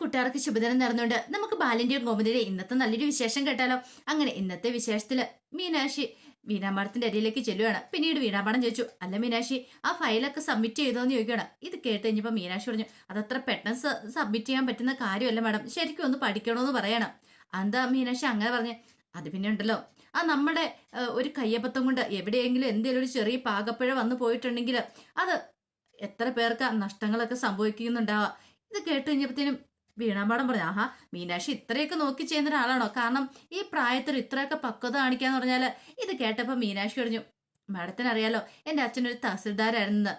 കുട്ടികൾക്ക് ശുഭദിനം നടന്നുകൊണ്ട് നമുക്ക് ബാലിന്റെയും ഗോമതിയുടെയും ഇന്നത്തെ നല്ലൊരു വിശേഷം കേട്ടാലോ? അങ്ങനെ ഇന്നത്തെ വിശേഷത്തിൽ മീനാക്ഷി വീണാമാടത്തിന്റെ അരിയിലേക്ക് ചെല്ലുകയാണ് പിന്നീട് വീണാമ്പാടം ചോദിച്ചു അല്ല മീനാക്ഷി ആ ഫയലൊക്കെ സബ്മിറ്റ് ചെയ്തോന്ന് ചോദിക്കുകയാണ് ഇത് കേട്ട് കഴിഞ്ഞപ്പോ മീനാക്ഷി പറഞ്ഞു അതത്ര പെട്ടെന്ന് സബ്മിറ്റ് ചെയ്യാൻ പറ്റുന്ന കാര്യമല്ല മാഡം. ശരിക്കും ഒന്ന് പഠിക്കണമെന്ന് പറയണം. എന്താ മീനാക്ഷി? അങ്ങനെ പറഞ്ഞു അത് പിന്നെ ഉണ്ടല്ലോ. ആ നമ്മുടെ ഒരു കയ്യബദ്ധം കൊണ്ട് എവിടെയെങ്കിലും എന്തെങ്കിലും ഒരു ചെറിയ പാകപ്പുഴ വന്നു പോയിട്ടുണ്ടെങ്കിൽ അത് എത്ര പേർക്ക് നഷ്ടങ്ങളൊക്കെ സംഭവിക്കുന്നുണ്ടാവുക ഇത് കേട്ട് കഴിഞ്ഞപ്പോഴത്തേനും വീണാമ്പാടം പറഞ്ഞു ആഹാ മീനാക്ഷി ഇത്രയൊക്കെ നോക്കി ചെയ്യുന്ന ഒരാളാണോ? കാരണം ഈ പ്രായത്തിൽ ഇത്രയൊക്കെ പക്വത കാണിക്കാന്ന് പറഞ്ഞാൽ ഇത് കേട്ടപ്പോൾ മീനാക്ഷി പറഞ്ഞു മാഡത്തിന് അറിയാലോ എന്റെ അച്ഛനൊരു തഹസിൽദാരായിരുന്നു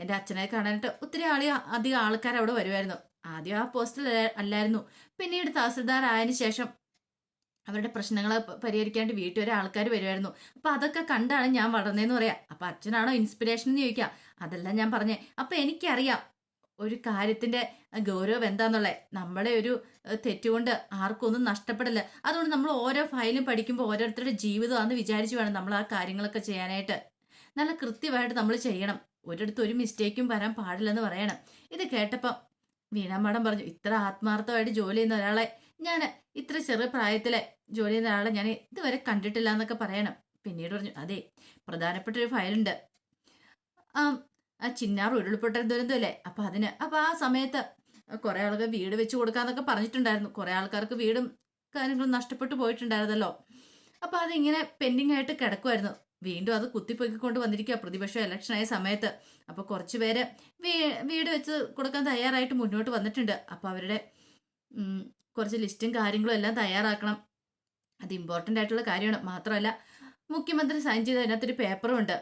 എന്റെ അച്ഛനെ കാണാനായിട്ട് ഒത്തിരി ആളി അധികം ആൾക്കാർ അവിടെ വരുമായിരുന്നു ആദ്യം ആ പോസ്റ്റിൽ അല്ലായിരുന്നു. പിന്നീട് തഹസിൽദാർ ആയതിനു ശേഷം അവരുടെ പ്രശ്നങ്ങൾ പരിഹരിക്കാണ്ട് വീട്ടിൽ വരെ ആൾക്കാർ വരുമായിരുന്നു അപ്പൊ അതൊക്കെ കണ്ടാണ് ഞാൻ വളർന്നതെന്ന് പറയാം. അപ്പൊ അച്ഛനാണോ ഇൻസ്പിറേഷൻ എന്ന് ചോദിക്കാം. അതെല്ലാം ഞാൻ പറഞ്ഞേ. അപ്പൊ എനിക്കറിയാം ഒരു കാര്യത്തിന്റെ ഗൗരവം എന്താന്നുള്ളത് നമ്മളെ ഒരു തെറ്റുകൊണ്ട് ആർക്കും ഒന്നും നഷ്ടപ്പെടില്ല. അതുകൊണ്ട് നമ്മൾ ഓരോ ഫയലും പഠിക്കുമ്പോൾ ഓരോരുത്തരുടെ ജീവിതമാണെന്ന് വിചാരിച്ചു വേണം നമ്മൾ ആ കാര്യങ്ങളൊക്കെ ചെയ്യാനായിട്ട്. നല്ല കൃത്യമായിട്ട് നമ്മൾ ചെയ്യണം. ഒരിടത്ത് ഒരു മിസ്റ്റേക്കും വരാൻ പാടില്ലെന്ന് പറയണം. ഇത് കേട്ടപ്പം വീണാ മാഡം പറഞ്ഞു ഇത്ര ആത്മാർത്ഥമായിട്ട് ജോലി ചെയ്യുന്ന ഒരാളെ ഞാൻ ഇത്ര ചെറിയ പ്രായത്തിലെ ജോലി ചെയ്യുന്ന ഒരാളെ ഞാൻ ഇതുവരെ കണ്ടിട്ടില്ല എന്നൊക്കെ പറയണം. പിന്നീട് പറഞ്ഞു അതെ പ്രധാനപ്പെട്ട ഒരു ഫയലുണ്ട്. ആ ചിന്നാർ ഉരുൾപൊട്ടൽ ദുരന്തമല്ലേ അപ്പൊ അതിന് അപ്പൊ ആ സമയത്ത് കുറേ ആൾക്ക് വീട് വെച്ച് കൊടുക്കാന്നൊക്കെ പറഞ്ഞിട്ടുണ്ടായിരുന്നു. കുറേ ആൾക്കാർക്ക് വീടും കാര്യങ്ങളും നഷ്ടപ്പെട്ടു പോയിട്ടുണ്ടായിരുന്നല്ലോ. അപ്പൊ അതിങ്ങനെ പെൻഡിങ് ആയിട്ട് കിടക്കുമായിരുന്നു വീണ്ടും അത് കുത്തിപ്പൊക്കിക്കൊണ്ട് വന്നിരിക്കുക പ്രതിപക്ഷം ആയ സമയത്ത്. അപ്പോൾ കുറച്ച് പേര് വീട് വെച്ച് കൊടുക്കാൻ തയ്യാറായിട്ട് മുന്നോട്ട് വന്നിട്ടുണ്ട്. അപ്പോൾ അവരുടെ കുറച്ച് ലിസ്റ്റും കാര്യങ്ങളും എല്ലാം തയ്യാറാക്കണം. അത് ഇമ്പോർട്ടന്റ് ആയിട്ടുള്ള കാര്യമാണ്. മാത്രമല്ല മുഖ്യമന്ത്രി സൈൻ ചെയ്ത അതിനകത്തൊരു പേപ്പറും ഉണ്ട്.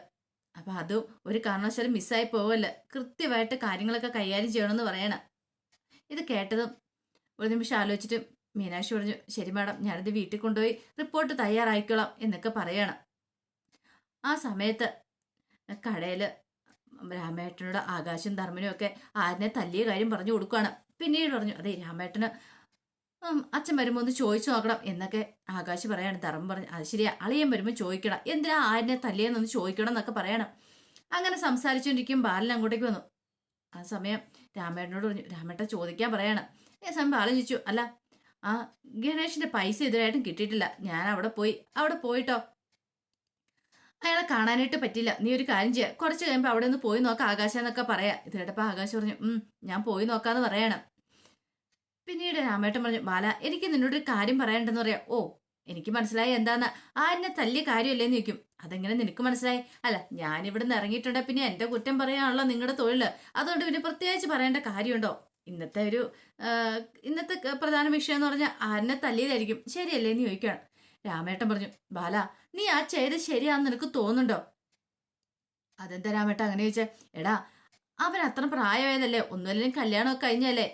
അപ്പൊ അതും ഒരു കാരണവശാലും മിസ്സായി പോവല്ല. കൃത്യമായിട്ട് കാര്യങ്ങളൊക്കെ കൈകാര്യം ചെയ്യണമെന്ന് പറയണം. ഇത് കേട്ടതും ഒരു നിമിഷം ആലോചിച്ചിട്ട് മീനാക്ഷി പറഞ്ഞു ശരി മാഡം ഞാനിത് വീട്ടിൽ കൊണ്ടുപോയി റിപ്പോർട്ട് തയ്യാറായിക്കോളാം എന്നൊക്കെ പറയണം. ആ സമയത്ത് കടയിൽ രാമേട്ടനോട് ആകാശം ധർമ്മനും ഒക്കെ ആരനെ തല്ലിയ കാര്യം പറഞ്ഞു കൊടുക്കുകയാണ് പിന്നീട് പറഞ്ഞു അതെ രാമേട്ടന് അച്ഛൻ വരുമ്പോൾ ഒന്ന് ചോദിച്ചു നോക്കണം എന്നൊക്കെ ആകാശ് പറയാണ്. ധർമ്മം പറഞ്ഞു അത് ശരിയാ അളിയൻ വരുമ്പോൾ ചോദിക്കണം. എന്തിനാ ആരിനെ തല്ലിയെന്നൊന്ന് ചോദിക്കണം എന്നൊക്കെ പറയണം. അങ്ങനെ സംസാരിച്ചുകൊണ്ടിരിക്കും ബാലൻ അങ്ങോട്ടേക്ക് വന്നു. ആ സമയം രാമേട്ടനോട് പറഞ്ഞു രാമേട്ടാ ചോദിക്കാൻ പറയണം. ഈ സമയം ബാലൻ ചോദിച്ചു അല്ല ആ ഗണേഷിന്റെ പൈസ ഇതുവരെയായിട്ടും കിട്ടിയിട്ടില്ല. ഞാൻ അവിടെ പോയി. അവിടെ പോയിട്ടോ? അയാളെ കാണാനായിട്ട് പറ്റില്ല. നീ ഒരു കാര്യം ചെയ്യാം. കുറച്ച് കഴിയുമ്പോൾ അവിടെ ഒന്ന് പോയി നോക്കാം ആകാശം എന്നൊക്കെ പറയാം. ഇത് കേട്ടപ്പോൾ ആകാശ് പറഞ്ഞു ഞാൻ പോയി നോക്കാന്ന് പറയണം. പിന്നീട് രാമേട്ടൻ പറഞ്ഞു ബാല എനിക്ക് നിന്നോടൊരു കാര്യം പറയാനുണ്ടെന്ന് പറയാം. ഓ എനിക്ക് മനസ്സിലായി എന്താന്ന്? ആ എന്നെ തല്ലിയ കാര്യമല്ലേന്ന് ചോദിക്കും. അതെങ്ങനെ നിനക്ക് മനസ്സിലായി? അല്ല ഞാൻ ഇവിടെ നിന്ന് ഇറങ്ങിയിട്ടുണ്ട് പിന്നെ എന്റെ കുറ്റം പറയാനുള്ള നിങ്ങളുടെ തൊഴിൽ അതുകൊണ്ട് പിന്നെ പ്രത്യേകിച്ച് പറയേണ്ട കാര്യമുണ്ടോ? ഇന്നത്തെ ഒരു ഇന്നത്തെ പ്രധാന വിഷയം എന്ന് പറഞ്ഞാൽ ആരനെ തല്ലിയതായിരിക്കും. ശരിയല്ലേ? എന്ന് ചോദിക്കുകയാണ്. രാമേട്ടൻ പറഞ്ഞു ബാല നീ ആ ചെയ്ത് ശരിയാന്ന് നിനക്ക് തോന്നുന്നുണ്ടോ? അതെന്താ രാമേട്ടൻ അങ്ങനെ ചോദിച്ചേ? എടാ അവൻ അത്ര പ്രായമായതല്ലേ? ഒന്നുമല്ലെങ്കിൽ കല്യാണമൊക്കെ കഴിഞ്ഞല്ലേ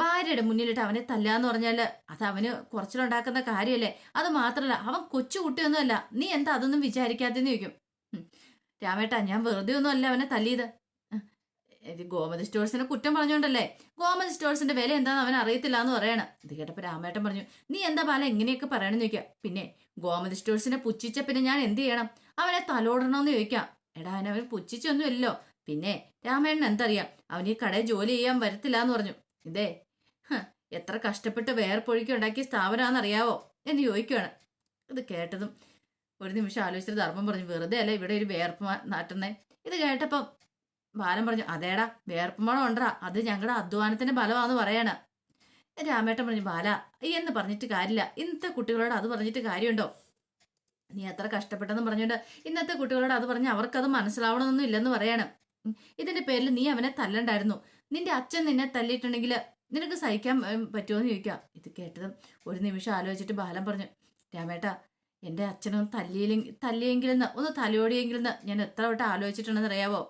ഭാര്യയുടെ മുന്നിലിട്ട് അവനെ തല്ലാന്ന് പറഞ്ഞാൽ അത് അവന് കുറച്ചിലുണ്ടാക്കുന്ന കാര്യമല്ലേ അത് മാത്രല്ല അവൻ കൊച്ചു കുട്ടിയൊന്നുമല്ല. നീ എന്താ അതൊന്നും വിചാരിക്കാത്തെന്ന് ചോദിക്കും. രാമേട്ടാ ഞാൻ വെറുതെ ഒന്നും അല്ല അവനെ തല്ലിയത്. ഗോമതി സ്റ്റോഴ്സിനെ കുറ്റം പറഞ്ഞോണ്ടല്ലേ? ഗോമതി സ്റ്റോഴ്സിന്റെ വില എന്താന്ന് അവൻ അറിയത്തില്ല എന്ന് പറയണം. ഇത് കേട്ടപ്പോ രാമേട്ടൻ പറഞ്ഞു നീ എന്താ ബാല എങ്ങനെയൊക്കെ പറയണമെന്ന് ചോദിക്കാം? പിന്നെ ഗോമതി സ്റ്റോഴ്സിനെ പുച്ഛിച്ച പിന്നെ ഞാൻ എന്ത് ചെയ്യണം? അവനെ തലോടണമെന്ന് ചോദിക്കാം. എടാ അവൻ അവൻ പുച്ഛിച്ചൊന്നും പിന്നെ രാമേണ്ണൻ എന്തറിയാം? അവൻ ഈ കടയിൽ ജോലി ചെയ്യാൻ വരത്തില്ല എന്ന് പറഞ്ഞു. ഇതേ എത്ര കഷ്ടപ്പെട്ട് വേർപ്പൊഴുക്കി ഉണ്ടാക്കിയ സ്ഥാപനമാണെന്നറിയാവോ? എന്ന് ചോദിക്കുകയാണ് ഇത് കേട്ടതും ഒരു നിമിഷം ആലോചിച്ചിട്ട് ധർമ്മം പറഞ്ഞു വെറുതെ അല്ല ഇവിടെ ഒരു വേർപ്പ് നാട്ടുന്നേ? ഇത് കേട്ടപ്പം ബാലൻ പറഞ്ഞു അതേടാ വേർപ്പ് മണം ഉണ്ടാ അത് ഞങ്ങളുടെ അധ്വാനത്തിന്റെ ഫലമാണെന്ന് പറയണ. രാമേട്ടൻ പറഞ്ഞു ബാല എന്ന് പറഞ്ഞിട്ട് കാര്യമില്ല. ഇന്നത്തെ കുട്ടികളോട് അത് പറഞ്ഞിട്ട് കാര്യമുണ്ടോ? നീ എത്ര കഷ്ടപ്പെട്ടെന്ന് പറഞ്ഞുകൊണ്ട് ഇന്നത്തെ കുട്ടികളോട് അത് പറഞ്ഞ് അവർക്കത് മനസ്സിലാവണമെന്നൊന്നും ഇല്ലെന്ന് പറയണം. ഇതിന്റെ പേരിൽ നീ അവനെ തല്ലണ്ടായിരുന്നു. നിന്റെ അച്ഛൻ നിന്നെ തല്ലിയിട്ടുണ്ടെങ്കിൽ നിനക്ക് സഹിക്കാൻ ഉം, പറ്റുമോ എന്ന് ചോദിക്കാം ഇത് കേട്ടതും ഒരു നിമിഷം ആലോചിച്ചിട്ട് ബാലം പറഞ്ഞു. രാമേട്ടാ എന്റെ അച്ഛനൊന്ന് തല്ലിയില്ലെങ്കിൽ തല്ലിയെങ്കിലെന്ന് ഒന്ന് തലയോടിയെങ്കിലെന്ന് ഞാൻ എത്ര വട്ടം ആലോചിച്ചിട്ടുണ്ടെന്ന് അറിയാവോ.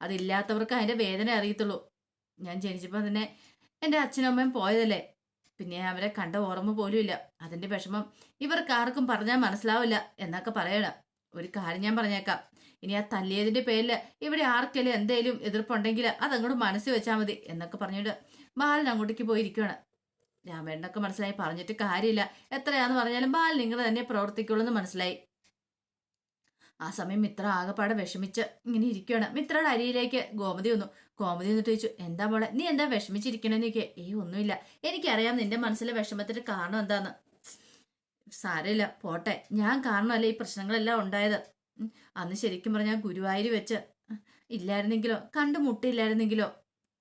അതില്ലാത്തവർക്ക് അതിന്റെ വേദന അറിയത്തുള്ളൂ. ഞാൻ ജനിച്ചപ്പോൾ തന്നെ എന്റെ അച്ഛനും അമ്മയും പോയതല്ലേ? പിന്നെ അവരെ കണ്ട ഓർമ്മ പോലും ഇല്ല. അതിന്റെ വിഷമം ഇവർക്ക് ആർക്കും പറഞ്ഞാൽ മനസ്സിലാവില്ല എന്നൊക്കെ പറയണം. ഒരു കാര്യം ഞാൻ പറഞ്ഞേക്കാം. ഇനി ആ തല്ലിയതിന്റെ പേരിൽ ഇവിടെ ആർക്കെങ്കിലും എന്തെങ്കിലും എതിർപ്പുണ്ടെങ്കിൽ അതങ്ങോട്ട് മനസ്സിൽ വെച്ചാൽ മതി എന്നൊക്കെ പറഞ്ഞിട്ട് ബാലൻ അങ്ങോട്ടേക്ക് പോയിരിക്കുകയാണ് രാമേണ്ണൊക്കെ മനസ്സിലായി പറഞ്ഞിട്ട് കാര്യമില്ല. എത്രയാന്ന് പറഞ്ഞാലും ബാലൻ നിങ്ങൾ തന്നെ പ്രവർത്തിക്കുള്ളൂ എന്ന് മനസ്സിലായി. ആ സമയം മിത്ര ആകെപ്പാടെ വിഷമിച്ച് ഇങ്ങനെ ഇരിക്കുകയാണ് മിത്രയുടെ അരിയിലേക്ക് ഗോമതി വന്നു. ഗോമതി എന്നിട്ട് ചോദിച്ചു എന്താ മോളെ നീ എന്താ വിഷമിച്ചിരിക്കണെന്ന് ചോദിക്കുക ഏയ് ഒന്നുമില്ല. എനിക്കറിയാം നിന്റെ മനസ്സിലെ വിഷമത്തിന്റെ കാരണം എന്താന്ന്. സാരമില്ല പോട്ടെ. ഞാൻ കാരണമല്ല ഈ പ്രശ്നങ്ങളെല്ലാം ഉണ്ടായത്? അന്ന് ശരിക്കും പറഞ്ഞാൽ ഗുരുവായൂർ വെച്ച് ഇല്ലായിരുന്നെങ്കിലോ? കണ്ടുമുട്ടില്ലായിരുന്നെങ്കിലോ?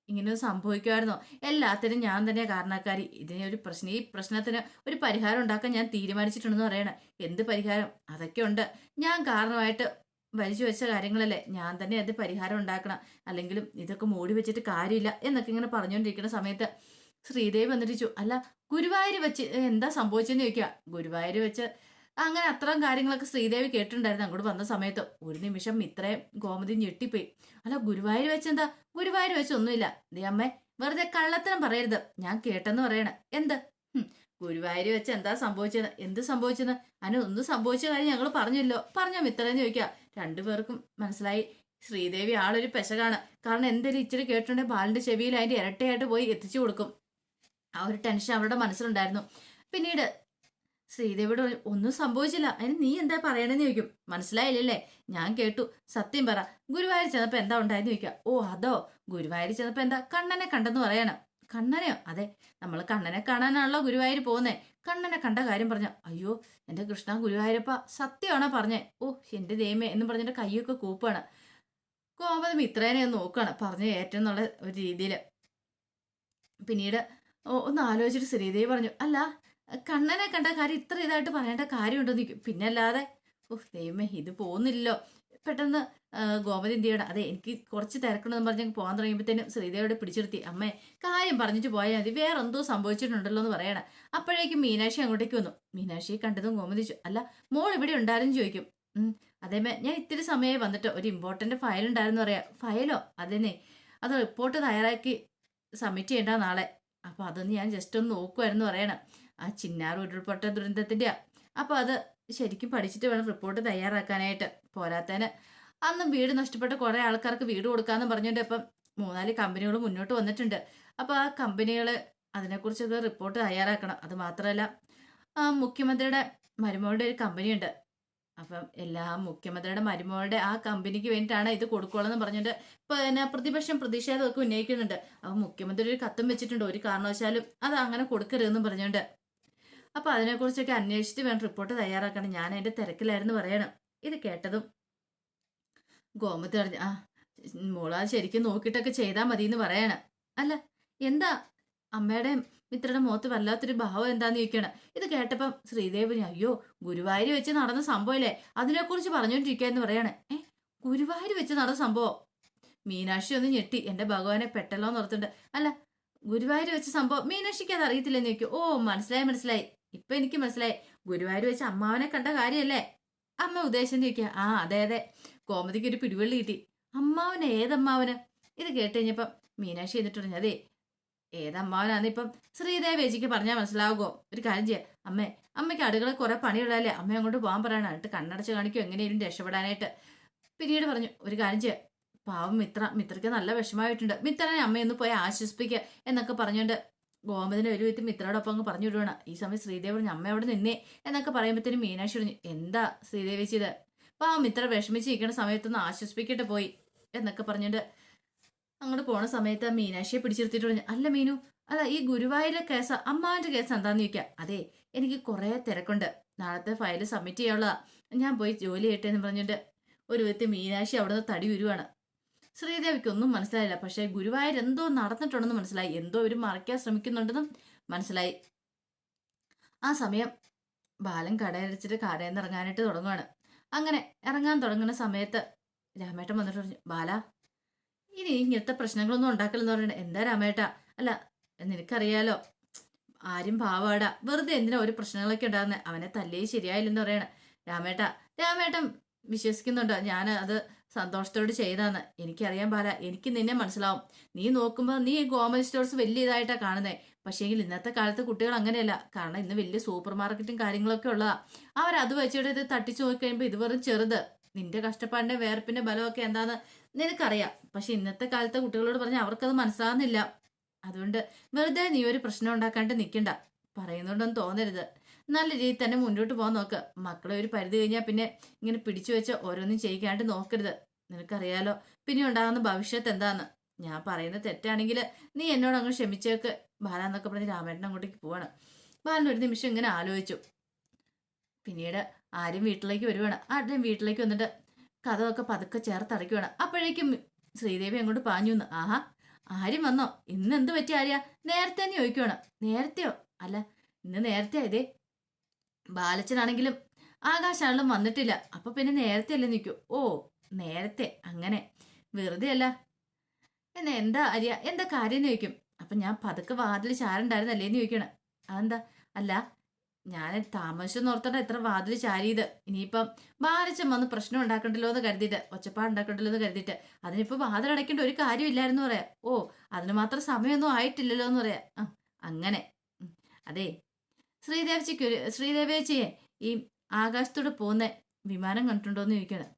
ഇങ്ങനെ സംഭവിക്കുമായിരുന്നോ. എല്ലാത്തിനും ഞാൻ തന്നെ കാരണക്കാരി. ഇതിനെ ഒരു പ്രശ്നം ഈ പ്രശ്നത്തിന് ഒരു പരിഹാരം ഉണ്ടാക്കാൻ ഞാൻ തീരുമാനിച്ചിട്ടുണ്ടെന്ന് പറയണേ. എന്ത് പരിഹാരം? അതൊക്കെ ഉണ്ട്. ഞാൻ കാരണമായിട്ട് വലിച്ചു വെച്ച കാര്യങ്ങളല്ലേ? ഞാൻ തന്നെ അത് പരിഹാരം ഉണ്ടാക്കണം? അല്ലെങ്കിലും ഇതൊക്കെ മൂടി വെച്ചിട്ട് കാര്യമില്ല എന്നൊക്കെ ഇങ്ങനെ പറഞ്ഞുകൊണ്ടിരിക്കുന്ന സമയത്ത് ശ്രീദേവി വന്നിട്ട് അല്ല ഗുരുവായൂർ വെച്ച് എന്താ സംഭവിച്ചെന്ന് ചോദിക്കുക ഗുരുവായൂർ വെച്ച് അങ്ങനെ അത്രയും കാര്യങ്ങളൊക്കെ ശ്രീദേവി കേട്ടിട്ടുണ്ടായിരുന്നു അങ്ങോട്ട് വന്ന സമയത്ത്. ഒരു നിമിഷം ഇത്രയും ഗോമതി ഞെട്ടിപ്പോയി. അല്ല ഗുരുവായൂർ വെച്ച് എന്താ ഗുരുവായൂർ വെച്ചൊന്നുമില്ല. ദേ അമ്മേ വെറുതെ കള്ളത്തരം പറയരുത്. ഞാൻ കേട്ടെന്ന് പറയണ. എന്ത്? ഗുരുവായൂർ വെച്ച് എന്താ സംഭവിച്ചത് എന്ത് സംഭവിച്ചത് അനു ഒന്നും സംഭവിച്ച കാര്യം ഞങ്ങൾ പറഞ്ഞല്ലോ. പറഞ്ഞോ ഇത്രയും ചോദിക്കുക രണ്ടുപേർക്കും മനസ്സിലായി. ശ്രീദേവി ആളൊരു പെശകാണ്. കാരണം എന്തെങ്കിലും ഇച്ചിരി കേട്ടിട്ടുണ്ടെങ്കിൽ ബാലിന്റെ ചെവിയിൽ അതിന്റെ ഇരട്ടയായിട്ട് പോയി എത്തിച്ചു കൊടുക്കും. ആ ഒരു ടെൻഷൻ അവരുടെ മനസ്സിലുണ്ടായിരുന്നു. പിന്നീട് ശ്രീദേവിയോട് ഒന്നും സംഭവിച്ചില്ല. അതിന് നീ എന്താ പറയണെന്ന് ചോദിക്കും. മനസ്സിലായില്ലല്ലേ? ഞാൻ കേട്ടു. സത്യം പറ. ഗുരുവായൂർ ചെന്നപ്പോ എന്താ ഉണ്ടായെന്ന് ചോദിക്കുക. ഓ അതോ. ഗുരുവായൂർ ചെന്നപ്പോ എന്താ കണ്ണനെ കണ്ടെന്ന് പറയണം. കണ്ണനെയോ? അതെ. നമ്മൾ കണ്ണനെ കാണാനാണല്ലോ ഗുരുവായൂർ പോകുന്നേ. കണ്ണനെ കണ്ട കാര്യം പറഞ്ഞ. അയ്യോ എന്റെ കൃഷ്ണ ഗുരുവായൂരപ്പ സത്യമാണോ പറഞ്ഞേ? ഓ എന്റെ ദൈവമേ എന്ന് പറഞ്ഞിട്ട് കൈയൊക്കെ കൂപ്പാണ്. കോമതം ഇത്രേനെ നോക്കുകയാണ് പറഞ്ഞ ഏറ്റെന്നുള്ള ഒരു രീതിയിൽ പിന്നീട് ഒന്ന് ആലോചിച്ചിട്ട് ശ്രീദേവി പറഞ്ഞു. അല്ല കണ്ണനെ കണ്ട കാര്യം ഇത്ര ഇതായിട്ട് പറയേണ്ട കാര്യമുണ്ടോ നിൽക്കും പിന്നെ അല്ലാതെ ഓഹ് ദൈവമേ ഇത് പോകുന്നില്ലല്ലോ. പെട്ടെന്ന് ഗോമതി അതെ എനിക്ക് കുറച്ച് തിരക്കണമെന്ന് പറഞ്ഞ് പോകാൻ തുടങ്ങിയപ്പോഴത്തേനും ശ്രീദേവിയോട് പിടിച്ചിരുത്തി അമ്മേ കാര്യം പറഞ്ഞിട്ട് പോയാൽ മതി. വേറെ എന്തോ സംഭവിച്ചിട്ടുണ്ടല്ലോ എന്ന് പറയണം. അപ്പോഴേക്കും മീനാക്ഷി അങ്ങോട്ടേക്ക് വന്നു. മീനാക്ഷിയെ കണ്ടതും ഗോമതി അല്ല മോൾ ഇവിടെ ഉണ്ടായിരുന്നു ചോദിക്കും. അതേമേ ഞാൻ ഇത്തിരി സമയം വന്നിട്ട് ഒരു ഇമ്പോർട്ടന്റ് ഫയൽ ഉണ്ടായിരുന്നു പറയാം. ഫയലോ? അതന്നെ. അത് റിപ്പോർട്ട് തയ്യാറാക്കി സബ്മിറ്റ് ചെയ്യേണ്ട നാളെ. അപ്പോൾ അതൊന്ന് ഞാൻ ജസ്റ്റ് ഒന്ന് നോക്കുമായിരുന്നു പറയണം. ആ ചിന്നാർ ഉരുൾപൊട്ട ദുരന്തത്തിന്റെയാ അപ്പോൾ അത് ശരിക്കും പഠിച്ചിട്ട് വേണം റിപ്പോർട്ട് തയ്യാറാക്കാനായിട്ട്. പോരാത്തതിന് അന്ന് വീട് നഷ്ടപ്പെട്ട കുറേ ആൾക്കാർക്ക് വീട് കൊടുക്കാമെന്ന് പറഞ്ഞുകൊണ്ട് ഇപ്പം മൂന്നാൽ കമ്പനികൾ മുന്നോട്ട് വന്നിട്ടുണ്ട്. അപ്പോൾ ആ കമ്പനികൾ അതിനെക്കുറിച്ചൊക്കെ റിപ്പോർട്ട് തയ്യാറാക്കണം. അത് മാത്രമല്ല മുഖ്യമന്ത്രിയുടെ മരുമകളുടെ ഒരു കമ്പനിയുണ്ട്. അപ്പം എല്ലാ മുഖ്യമന്ത്രിയുടെ മരുമകളുടെ ആ കമ്പനിക്ക് വേണ്ടിയിട്ടാണ് ഇത് കൊടുക്കുള്ളതെന്ന് പറഞ്ഞിട്ട് പിന്നെ പ്രതിപക്ഷം പ്രതിഷേധമൊക്കെ ഉന്നയിക്കുന്നുണ്ട്. അപ്പൊ മുഖ്യമന്ത്രി ഒരു കത്തും വെച്ചിട്ടുണ്ട്. ഒരു കാരണവശാലും അത് അങ്ങനെ കൊടുക്കരുതെന്നും പറഞ്ഞുകൊണ്ട് അപ്പൊ അതിനെക്കുറിച്ചൊക്കെ അന്വേഷിച്ച് വേണം റിപ്പോർട്ട് തയ്യാറാക്കണം. ഞാൻ അതിന്റെ തിരക്കിലായിരുന്നു പറയണം. ഇത് കേട്ടതും ഗോമതി പറഞ്ഞു ആ മോളാ ശരിക്കും നോക്കിയിട്ടൊക്കെ ചെയ്താൽ മതി എന്ന് പറയണം. അല്ല എന്താ? അമ്മയുടെ മിത്രയുടെ മുഖത്ത് വല്ലാത്തൊരു ഭാവം എന്താന്ന് ചോദിക്കണം. ഇത് കേട്ടപ്പം ശ്രീദേവി അയ്യോ ഗുരുവായൂർ വെച്ച് നടന്ന സംഭവമില്ലേ? അതിനെക്കുറിച്ച് പറഞ്ഞുകൊണ്ടിരിക്കുകയെന്ന് പറയണേ. ഏ ഗുരുവായൂർ വെച്ച് നടന്ന സംഭവം? മീനാക്ഷി ഒന്ന് ഞെട്ടി. എന്റെ ഭഗവാനെ പെട്ടല്ലോ എന്ന് ഓർത്തുണ്ട് അല്ല ഗുരുവായൂർ വെച്ച സംഭവം മീനാക്ഷിക്ക് അത് അറിയത്തില്ലെന്ന് ചോദിക്കും. ഓ മനസ്സിലായി മനസ്സിലായി. ഇപ്പൊ എനിക്ക് മനസ്സിലായി. ഗുരുവായൂർ വെച്ച് അമ്മാവനെ കണ്ട കാര്യമല്ലേ അമ്മ ഉദ്ദേശം ചോദിക്കുക ആ അതെ അതെ. കോമതിക്ക് ഒരു പിടിവള്ളി കിട്ടി. അമ്മാവന് ഏതമ്മാവന് ഇത് കേട്ട് കഴിഞ്ഞപ്പം മീനാക്ഷി എന്നിട്ട് പറഞ്ഞു അതെ ഏതമ്മാവനാന്ന് ഇപ്പം ശ്രീദേവി ചേച്ചിക്ക് പറഞ്ഞാൽ മനസ്സിലാവുമോ ഒരു കാര്യം ചെയ്യാം. അമ്മേ അമ്മയ്ക്ക് അടുക്കള കുറെ പണിയുള്ളതല്ലേ? അമ്മ അങ്ങോട്ട് പോകാൻ പറയണം എന്നിട്ട് കണ്ണടച്ച് കാണിക്കും എങ്ങനെയും രക്ഷപ്പെടാനായിട്ട്. പിന്നീട് പറഞ്ഞു ഒരു കാര്യം ചെയ്യാം. പാവം മിത്ര മിത്രയ്ക്ക് നല്ല വിഷമമായിട്ടുണ്ട്. മിത്രനെ അമ്മയൊന്ന് പോയി ആശ്വസിപ്പിക്കുക എന്നൊക്കെ പറഞ്ഞുകൊണ്ട് ഗോമതിനെ ഒരു വിധത്തിൽ മിത്രയോടൊപ്പം അങ്ങ് പറഞ്ഞു വിടുവാണ്. ഈ സമയം ശ്രീദേവി പറഞ്ഞു അമ്മ അവിടെ നിന്നേ? എന്നൊക്കെ പറയുമ്പോഴത്തേനും മീനാക്ഷി പറഞ്ഞു എന്താ ശ്രീദേവി ചെയ്ത്? പാവം മിത്ര വിഷമിച്ചിരിക്കുന്ന സമയത്തൊന്ന് ആശ്വസിപ്പിക്കട്ടെ പോയി എന്നൊക്കെ പറഞ്ഞിട്ട് അങ്ങോട്ട് പോണ സമയത്ത് ആ മീനാക്ഷിയെ പിടിച്ചിരുത്തിട്ട് പറഞ്ഞു അല്ല മീനു അല്ല ഈ ഗുരുവായൂരിലെ കേസ് അമ്മാവിന്റെ കേസ് എന്താന്ന് ചോദിക്കാം? അതെ എനിക്ക് കുറെ തിരക്കുണ്ട്. നാളത്തെ ഫയൽ സബ്മിറ്റ് ചെയ്യാനുള്ളതാ. ഞാൻ പോയി ജോലി ചെയ്യട്ടെ എന്ന് പറഞ്ഞിട്ട് ഒരു വിധത്തിൽ മീനാക്ഷി അവിടുന്ന് തടി വരുവാണ് ശ്രീദേവിക്ക് ഒന്നും മനസ്സിലായില്ല. പക്ഷേ ഗുരുവായൂർ എന്തോ നടന്നിട്ടുണ്ടെന്ന് മനസ്സിലായി. എന്തോ ഒരു മറയ്ക്കാൻ ശ്രമിക്കുന്നുണ്ടെന്നും മനസ്സിലായി. ആ സമയം ബാലൻ കടയടിച്ചിട്ട് കടയിൽ നിന്ന് ഇറങ്ങാനായിട്ട് തുടങ്ങുകയാണ് അങ്ങനെ ഇറങ്ങാൻ തുടങ്ങുന്ന സമയത്ത് രാമേട്ടൻ വന്നിട്ട് പറഞ്ഞു ബാല ഇനി ഇങ്ങനത്തെ പ്രശ്നങ്ങളൊന്നും ഉണ്ടാക്കലെന്ന് പറയണേ എന്താ രാമേട്ട? അല്ല നിനക്കറിയാലോ ആരും പാവാടാ വെറുതെ എന്തിനാ ഒരു പ്രശ്നങ്ങളൊക്കെ ഉണ്ടാകുന്നത് അവനെ തല്ലേ ശരിയായില്ലെന്ന് പറയണേ. രാമേട്ട രാമേട്ടൻ വിശ്വസിക്കുന്നുണ്ടോ. ഞാൻ അത് സന്തോഷത്തോട് ചെയ്താന്ന് എനിക്കറിയാൻ പാല. എനിക്ക് നിന്നെ മനസ്സിലാവും. നീ നോക്കുമ്പോൾ നീ ഗോമതി സ്റ്റോർസ് വലിയ ഇതായിട്ടാ കാണുന്നേ. പക്ഷേങ്കിൽ ഇന്നത്തെ കാലത്ത് കുട്ടികൾ അങ്ങനെയല്ല. കാരണം ഇന്ന് വലിയ സൂപ്പർ മാർക്കറ്റും കാര്യങ്ങളൊക്കെ ഉള്ളതാ. അവരത് വെച്ചിട്ട് ഇത് തട്ടിച്ചു നോക്കി കഴിയുമ്പോൾ ഇത് വെറും ചെറുത്. നിന്റെ കഷ്ടപ്പാടിന്റെ വേർപ്പിന്റെ ബലമൊക്കെ എന്താന്ന് നിനക്കറിയാം. പക്ഷെ ഇന്നത്തെ കാലത്തെ കുട്ടികളോട് പറഞ്ഞാൽ അവർക്കത് മനസ്സിലാകുന്നില്ല അതുകൊണ്ട് വെറുതെ നീ ഒരു പ്രശ്നം ഉണ്ടാക്കാണ്ട് നിൽക്കണ്ട പറയുന്നുണ്ടെന്ന് തോന്നരുത്. നല്ല രീതിയിൽ തന്നെ മുന്നോട്ട് പോകാൻ നോക്ക്. മക്കളെ ഒരു പരിധി കഴിഞ്ഞാൽ പിന്നെ ഇങ്ങനെ പിടിച്ചു വെച്ച് ഓരോന്നും ചെയ്യിക്കാണ്ട് നോക്കരുത്. നിനക്കറിയാലോ പിന്നെ ഉണ്ടാകുന്ന ഭവിഷ്യത്ത് എന്താന്ന്? ഞാൻ പറയുന്ന തെറ്റാണെങ്കിൽ നീ എന്നോട് അങ്ങ് ക്ഷമിച്ചേക്ക്. ബാല എന്നൊക്കെ പറഞ്ഞ് രാമേട്ടൻ അങ്ങോട്ടേക്ക് പോവാണ്. ബാലൻ ഒരു നിമിഷം ഇങ്ങനെ ആലോചിച്ചു. പിന്നീട് ആരും വീട്ടിലേക്ക് വരുവാണ്. ആരുടെയും വീട്ടിലേക്ക് വന്നിട്ട് കഥമൊക്കെ പതുക്കെ ചേർത്തടയ്ക്കുവാണ് അപ്പോഴേക്കും ശ്രീദേവി അങ്ങോട്ട് പാഞ്ഞു എന്ന് ആഹാ ആരും വന്നോ? ഇന്ന് എന്ത് പറ്റി ആര്യ? നേരത്തെ തന്നെ ചോദിക്കുവാണ് നേരത്തെയോ? അല്ല ഇന്ന് നേരത്തെ ഇതേ. ബാലച്ചനാണെങ്കിലും ആകാശാണെങ്കിലും വന്നിട്ടില്ല. അപ്പൊ പിന്നെ നേരത്തെ അല്ലേ നിൽക്കൂ? ഓ നേരത്തെ. അങ്ങനെ. വെറുതെ അല്ല എന്നാ എന്താ അരിയ? എന്താ കാര്യം ചോദിക്കും. അപ്പൊ ഞാൻ പതുക്കെ വാതിൽ ചാരണ്ടായിരുന്നല്ലേ എന്ന് ചോദിക്കണം. അതെന്താ? അല്ല ഞാൻ താമസിച്ചെന്ന് ഓർത്തണ്ട എത്ര വാതിൽ ചാരിയത്. ഇനിയിപ്പം ബാലച്ചൻ വന്ന് പ്രശ്നം ഉണ്ടാക്കണ്ടല്ലോ എന്ന് കരുതിയിട്ട് ഒച്ചപ്പാട് ഉണ്ടാക്കണ്ടല്ലോ എന്ന് കരുതിയിട്ട് അതിനിപ്പോ വാതിൽ അടയ്ക്കേണ്ട ഒരു കാര്യമില്ലായിരുന്നു പറയാ. ഓ അതിന് മാത്രം സമയമൊന്നും ആയിട്ടില്ലല്ലോ എന്ന് പറയാ. അങ്ങനെ. അതെ. ശ്രീദേവിച്ചിക്ക് ഒരു ശ്രീദേവേച്ചിയെ ഈ ആകാശത്തോട് പോകുന്ന വിമാനം കണ്ടിട്ടുണ്ടോ എന്ന് ചോദിക്കണം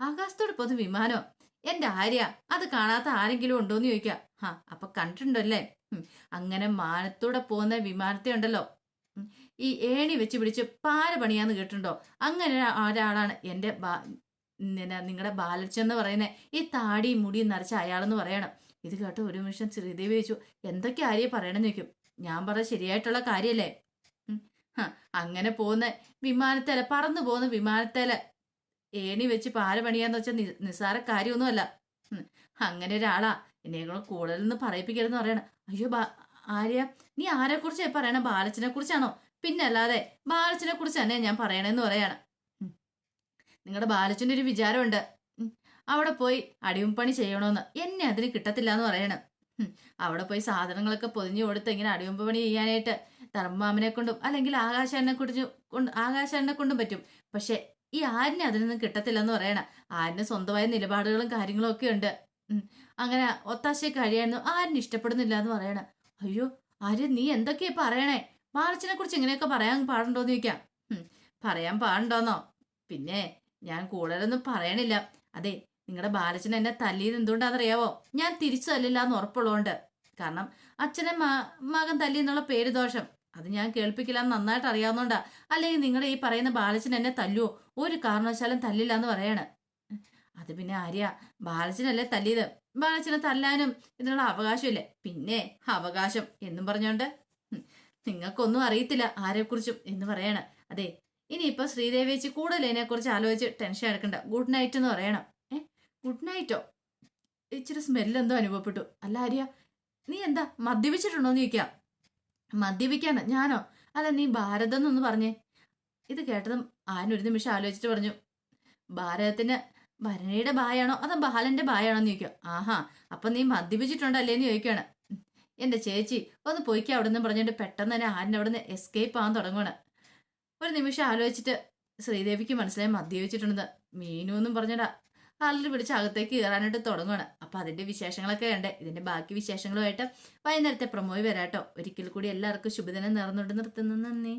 ആകാശത്തോട് പോകുന്ന വിമാനോ? എന്റെ ആര്യ അത് കാണാത്ത ആരെങ്കിലും ഉണ്ടോ എന്ന് ചോദിക്കാം ഹാ അപ്പൊ കണ്ടിട്ടുണ്ടല്ലേ. അങ്ങനെ മാനത്തൂടെ പോകുന്ന വിമാനത്തെ ഉണ്ടല്ലോ. ഈ ഏണി വെച്ച് പിടിച്ച് പാര പണിയാന്ന് കേട്ടിട്ടുണ്ടോ? അങ്ങനെ ഒരാ- ഒരാളാണ് എന്റെ നിങ്ങളുടെ ബാലച്ചൻ എന്ന് പറയുന്ന ഈ താടിയും മുടിയും നിറച്ച അയാളെന്ന് പറയണം. ഇത് കേട്ട് ഒരു നിമിഷം ശ്രീദേവി ചോദിച്ചു എന്തൊക്കെ ആര്യ പറയണമെന്ന് ചോദിക്കും? ഞാൻ പറഞ്ഞ ശരിയായിട്ടുള്ള. ഹ, അങ്ങനെ പോകുന്ന വിമാനത്തേല പറന്നു പോകുന്ന വിമാനത്തേല. ഏണി വെച്ച് പാല പണിയാന്ന് വെച്ചാൽ നിസ്സാര കാര്യമൊന്നുമല്ല. അങ്ങനെ ഒരാളാ. എന്നെ കൂടെ കൂടുതൽ നിന്ന് പറയിപ്പിക്കരുതെന്ന് പറയണം. അയ്യോ ബാ ആര്യ നീ ആരെ കുറിച്ച് പറയണ? ബാലച്ചനെ കുറിച്ചാണോ പിന്നെ അല്ലാതെ ബാലച്ചനെ കുറിച്ച് തന്നെ ഞാൻ പറയണെന്ന് പറയാണ്. നിങ്ങളുടെ ബാലച്ചന്റെ ഒരു വിചാരമുണ്ട്. അവിടെ പോയി അടിമപ്പണി പണി ചെയ്യണമെന്ന് എന്നെ അതിന് കിട്ടത്തില്ല എന്ന് പറയണം. അവിടെ പോയി സാധനങ്ങളൊക്കെ പൊതിഞ്ഞു കൊടുത്ത് ഇങ്ങനെ അടിയമ്പ് പണി ചെയ്യാനായിട്ട് ധർമ്മാമിനെ കൊണ്ടും അല്ലെങ്കിൽ ആകാശനെ കുറിച്ച് കൊണ്ട് ആകാശനെ കൊണ്ടും പറ്റും. പക്ഷെ ഈ ആരിനെ അതിനൊന്നും കിട്ടത്തില്ലെന്ന് പറയണ. ആരിന് സ്വന്തമായ നിലപാടുകളും കാര്യങ്ങളും ഒക്കെ ഉണ്ട്. അങ്ങനെ ഒത്താശ കഴിയായിരുന്നു ആരിന് ഇഷ്ടപ്പെടുന്നില്ല എന്ന് പറയണ. അയ്യോ ആര്യ നീ എന്തൊക്കെയാ പറയണേ? മാർച്ചിനെ കുറിച്ച് ഇങ്ങനെയൊക്കെ പറയാൻ പാടുണ്ടോന്ന് ചോദിക്കാം. പറയാൻ പാടുണ്ടോന്നോ? പിന്നെ ഞാൻ കൂടുതലൊന്നും പറയണില്ല. അതെ നിങ്ങളുടെ ബാലച്ചൻ എന്നെ തല്ലിയത് എന്തുകൊണ്ടാണെന്നറിയാവോ? ഞാൻ തിരിച്ചു തല്ലില്ല എന്ന് ഉറപ്പുള്ളതുകൊണ്ട്. കാരണം അച്ഛനെ മകൻ തല്ലി എന്നുള്ള പേര് ദോഷം. അത് ഞാൻ കേൾപ്പിക്കില്ല എന്ന് നന്നായിട്ട് അറിയാവുന്നോണ്ടാ. അല്ലെങ്കിൽ നിങ്ങളുടെ ഈ പറയുന്ന ബാലച്ചൻ എന്നെ തല്ലുവോ? ഒരു കാരണവശാലും തല്ലില്ല എന്ന് പറയാണ്. അത് പിന്നെ ആര്യ? ബാലച്ചനല്ലേ തല്ലിയത്? ബാലച്ചനെ തല്ലാനും ഇതിനുള്ള അവകാശമില്ലേ? പിന്നെ അവകാശം എന്നും പറഞ്ഞോണ്ട്. നിങ്ങൾക്കൊന്നും അറിയത്തില്ല ആരെക്കുറിച്ചും എന്ന് പറയാണ്. അതെ ഇനിയിപ്പോൾ ശ്രീദേവിച്ച് കൂടുതൽ ഇതിനെക്കുറിച്ച് ആലോചിച്ച് ടെൻഷൻ എടുക്കണ്ട. ഗുഡ് നൈറ്റ് എന്ന് പറയണം. ഗുഡ് നൈറ്റോ ഇച്ചിരി സ്മെല്ലെന്തോ അനുഭവപ്പെട്ടു. അല്ല ആര്യ നീ എന്താ മദ്യപിച്ചിട്ടുണ്ടോന്ന് ചോദിക്കാം. മദ്യപിക്കാണ് ഞാനോ? അല്ല നീ ഭാരതം എന്നൊന്ന് പറഞ്ഞേ. ഇത് കേട്ടതും ആൻ ഒരു നിമിഷം ആലോചിച്ചിട്ട് പറഞ്ഞു ഭാരതത്തിന് ഭരണിയുടെ ബായാണോ അതോ ബാലന്റെ ബായാണോ എന്ന് ചോദിക്കുക ആഹാ അപ്പൊ നീ മദ്യപിച്ചിട്ടുണ്ടല്ലേ എന്ന് ചോദിക്കുകയാണ്. ഉം. എന്റെ ചേച്ചി ഒന്ന് പോയിക്കാ അവിടെ നിന്ന് പറഞ്ഞിട്ട് പെട്ടെന്ന് തന്നെ ആന്റെ അവിടെ നിന്ന് എസ്കേപ്പ് ആവാൻ തുടങ്ങുകയാണ് ഒരു നിമിഷം ആലോചിച്ചിട്ട് ശ്രീദേവിക്ക് മനസ്സിലായി മദ്യപിച്ചിട്ടുണ്ടെന്ന്. മീനു എന്നും പറഞ്ഞിട്ട് ആളിൽ പിടിച്ച് അകത്തേക്ക് കയറാനായിട്ട് തുടങ്ങുകയാണ് അപ്പൊ അതിന്റെ വിശേഷങ്ങളൊക്കെ ഉണ്ട് ഇതിന്റെ ബാക്കി വിശേഷങ്ങളുമായിട്ട് വൈകുന്നേരത്തെ പ്രൊമോയി വരാട്ടോ. ഒരിക്കൽ കൂടി എല്ലാവർക്കും ശുഭദിനം നേർന്നുകൊണ്ട് നിർത്തുന്നു. നന്ദി.